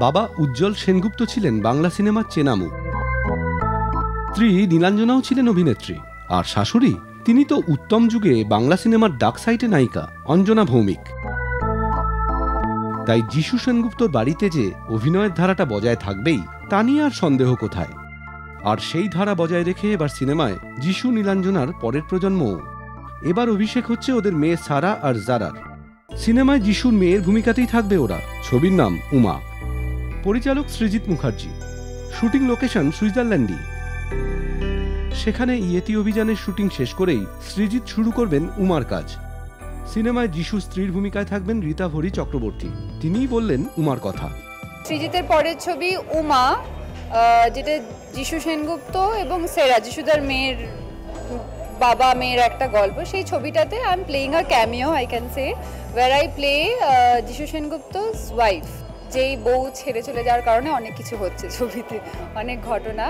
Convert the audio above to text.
বাবা উজ্জ্বল সেনগুপ্ত ছিলেন বাংলা সিনেমার চেনা মুখ স্ত্রী নীলাঞ্জনাও ছিলেন অভিনেত্রী। আর শাশুড়ি, তিনি তো উত্তম যুগে বাংলা সিনেমার ডাক সাইটে নায়িকা, অঞ্জনা ভৌমিক। তাই যিশু সেনগুপ্তর বাড়িতে যে অভিনয়ের ধারাটা বজায় থাকবেই, তা নিয়ে আর সন্দেহ কোথায়? আর সেই ধারা বজায় রেখে এবার সিনেমায় যিশু নীলাঞ্জনার পরের প্রজন্ম এবার অভিষেক হচ্ছে ওদের মেয়ে সারা আর জারার। সিনেমায় যিশুর মেয়ের ভূমিকাতেই থাকবে ওরা। ছবির নাম উমা। পরিচালক সৃজিত মুখার্জি। শুটিং লোকেশন সুইজারল্যান্ডই। সেখানে ইয়েতি অভিযানের শুটিং শেষ করেই সৃজিত শুরু করবেন উমার কাজ। সিনেমায় যিশু স্ত্রীর ভূমিকায় থাকবেন রীতা ভরি চক্রবর্তী। তিনিই বললেন উমার কথা। সৃজিতের পরের ছবি উমা যেটা যিশু সেনগুপ্ত এবং সেরা, যিশুদার মেয়ের বাবা মেয়ের একটা গল্প। সেই ছবিটাতে I am playing a cameo I can say where I play Jisshu Sengupta's wife যেই বউ ছেড়ে চলে যাওয়ার কারণে অনেক কিছু হচ্ছে ছবিতে অনেক ঘটনা।